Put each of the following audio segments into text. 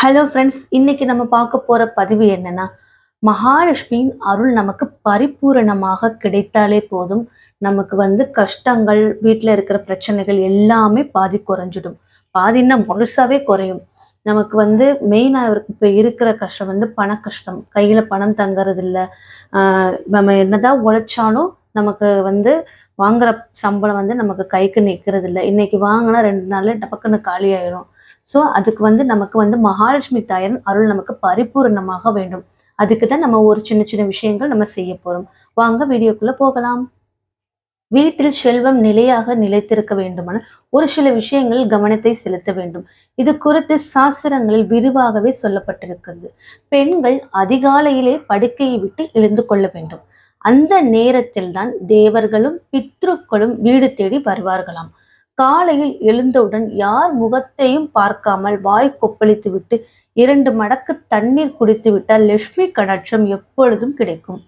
Hello friends இன்னைக்கு நம்ம பார்க்க போற பதிவு என்னன்னா மகாலட்சுமியின் அருள் நமக்கு பரிபூரணமாக கிடைத்தாலே போதும். நமக்கு வந்து கஷ்டங்கள் வீட்டில் இருக்கிற பிரச்சனைகள் எல்லாமே பாதி குறைஞ்சிடும். பாதின்னா முழுசாவே குறையும். நமக்கு வந்து மெயினாக இப்போ இருக்கிற கஷ்டம் வந்து பண கஷ்டம் கையில் பணம் தங்கறது இல்லை நம்ம என்னதான் உழைச்சாலும் நமக்கு வந்து வாங்குற சம்பளம் வந்து நமக்கு கைக்கு நிற்கிறது இல்லை இன்னைக்கு வாங்கினா ரெண்டு நாளில் டபக்குன்னு காலி ஆயிரும். ஸோ அதுக்கு வந்து நமக்கு வந்து மகாலட்சுமி தாயன் அருள் நமக்கு பரிபூரணமாக வேண்டும். அதுக்கு தான் நம்ம ஒரு சின்ன சின்ன விஷயங்கள் நம்ம செய்ய போகிறோம் வாங்க வீடியோக்குள்ள போகலாம். வீட்டில் செல்வம் நிலையாக நிலைத்திருக்க வேண்டுமான ஒரு சில விஷயங்கள் கவனத்தை செலுத்த வேண்டும். இது குறித்து சாஸ்திரங்களில் விரிவாகவே சொல்லப்பட்டிருக்கிறது. பெண்கள் அதிகாலையிலே படுக்கையை விட்டு எழுந்து கொள்ள வேண்டும். அந்த நேரத்தில் தான் தேவர்களும் பித்ருக்களும் வீடு தேடி வருவார்களாம். காலையில் எழுந்தவுடன் யார் முகத்தையும் பார்க்காமல் வாய் கொப்பளித்து விட்டு இரண்டு மடக்கு தண்ணீர் குடித்து விட்டால் லட்சுமி கடாட்சம் எப்பொழுதும் கிடைக்கும்.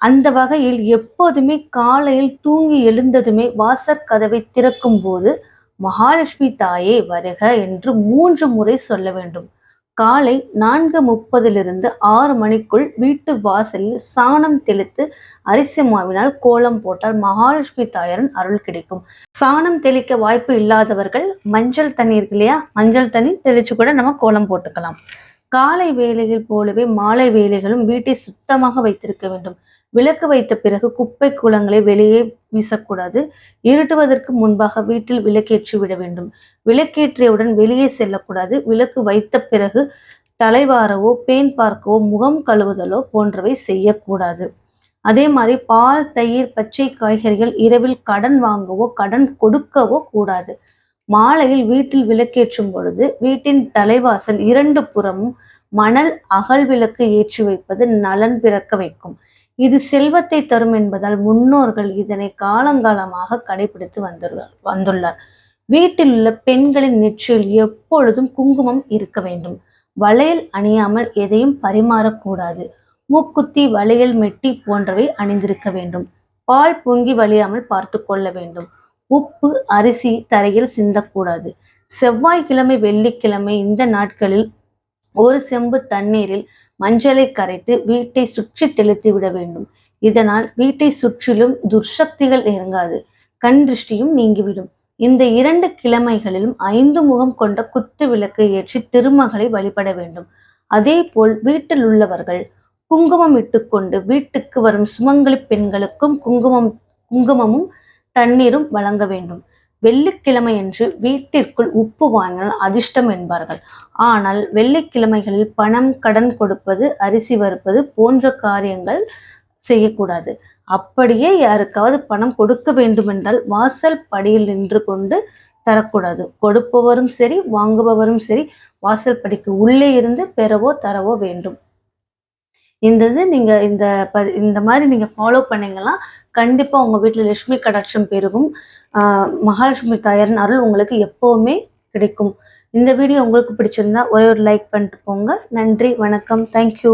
அந்த வகையில் எப்போதுமே காலையில் தூங்கி எழுந்ததுமே வாசற்கதவை திறக்கும் போது மகாலட்சுமி தாயே வருக என்று மூன்று முறை சொல்ல வேண்டும். காலை நான்கு முப்பதிலிருந்து ஆறு மணிக்குள் வீட்டு வாசலில் சாணம் தெளித்து அரிசி மாவினால் கோலம் போட்டால் மகாலட்சுமி தாயாரின் அருள் கிடைக்கும். சாணம் தெளிக்க வாய்ப்பு இல்லாதவர்கள் மஞ்சள் தண்ணீர் இல்லையா? மஞ்சள் தண்ணி தெளிச்சு கூட நம்ம கோலம் போட்டுக்கலாம். காலை வேலைகள் போலவே மாலை வேலைகளும் வீட்டை சுத்தமாக வைத்திருக்க வேண்டும். விளக்கு வைத்த பிறகு குப்பை குளங்களை வெளியே வீசக்கூடாது. இருட்டுவதற்கு முன்பாக வீட்டில் விளக்கேற்றி விட வேண்டும். விளக்கேற்றியவுடன் வெளியே செல்லக்கூடாது. விளக்கு வைத்த பிறகு தலைவாரவோ பேன் பார்க்கவோ முகம் கழுவுதலோ போன்றவை செய்யக்கூடாது. அதே மாதிரி பால் தயிர் பச்சை காய்கறிகள் இரவில் கடன் வாங்கவோ கடன் கொடுக்கவோ கூடாது. மாலையில் வீட்டில் விளக்கேற்றும் பொழுது வீட்டின் தலைவாசல் இரண்டு புறமும் மணல் அகல் விளக்கு ஏற்றி வைப்பது நலன் பிறக்க வைக்கும். இது செல்வத்தை தரும் என்பதால் முன்னோர்கள் இதனை காலங்காலமாக கடைபிடித்து வந்துள்ளார் வந்துள்ளார். வீட்டில் உள்ள பெண்களின் நெற்றியில் எப்பொழுதும் குங்குமம் இருக்க வேண்டும். வளையல் அணியாமல் எதையும் பரிமாறக்கூடாது. மூக்குத்தி வளையல் மெட்டி போன்றவை அணிந்திருக்க வேண்டும். பால் பொங்கி வழியாமல் பார்த்து கொள்ள வேண்டும். உப்பு அரிசி தரையில் சிந்தக்கூடாது. செவ்வாய்க்கிழமை வெள்ளிக்கிழமை இந்த நாட்களில் ஒரு செம்பு தண்ணீரில் மஞ்சளை கரைத்து வீட்டை சுற்றி தெளித்து விட வேண்டும். இதனால் வீட்டை சுற்றிலும் துர்சக்திகள் இறங்காது. கண் திருஷ்டியும் நீங்கிவிடும். இந்த இரண்டு கிழமைகளிலும் ஐந்து முகம் கொண்ட குத்து விளக்கு ஏற்றி திருமகளை வழிபட வேண்டும். அதே போல் வீட்டில் உள்ளவர்கள் குங்குமம் இட்டுக்கொண்டு வீட்டுக்கு வரும் சுமங்கலி பெண்களுக்கும் குங்குமம் குங்குமமும் தண்ணீரும் வழங்க வேண்டும். வெள்ளிக்கிழமையன்று வீட்டிற்குள் உப்பு வாங்கினால் அதிர்ஷ்டம் என்பார்கள். ஆனால் வெள்ளிக்கிழமைகளில் பணம் கடன் கொடுப்பது அரிசி வறுப்பது போன்ற காரியங்கள் செய்யக்கூடாது. அப்படியே யாருக்காவது பணம் கொடுக்க வேண்டுமென்றால் வாசல் படியில் நின்று கொண்டு தரக்கூடாது. கொடுப்பவரும் சரி வாங்குபவரும் சரி வாசல் படிக்கு உள்ளே இருந்து பெறவோ தரவோ வேண்டும். இந்த இது நீங்கள் இந்த ப இந்த மாதிரி நீங்கள் ஃபாலோ பண்ணீங்கன்னா கண்டிப்பாக உங்கள் வீட்டில் லட்சுமி கடாட்சம் பெருகும். மகாலட்சுமி தாயாரின் அருள் உங்களுக்கு எப்போவுமே கிடைக்கும். இந்த வீடியோ உங்களுக்கு பிடிச்சிருந்தா ஒரே ஒரு லைக் பண்ணிட்டு போங்க. நன்றி வணக்கம். தேங்க்யூ